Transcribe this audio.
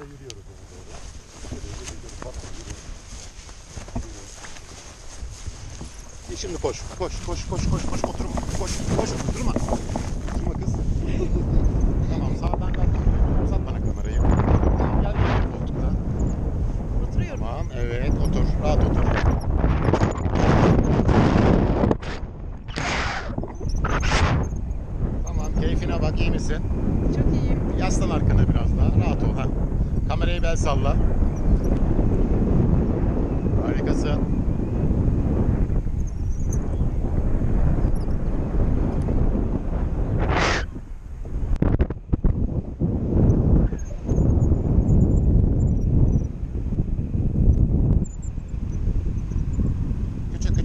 yürüyoruz ona doğru. Şöyle yürüyoruz, bak, yürüyoruz. E Şimdi koş, koş, koş, koş, koş, koş, oturma, koş, koş, oturma. Oturma kız. tamam, sağdan kalk. Uzat bana kamerayı. Tamam, gel gel koltukta. Oturuyorum. Tamam, evet, otur, rahat otur. Tamam, keyfine bak, iyi misin? Çok iyiyim. Yaslan arkana biraz bel salla. Harikasın.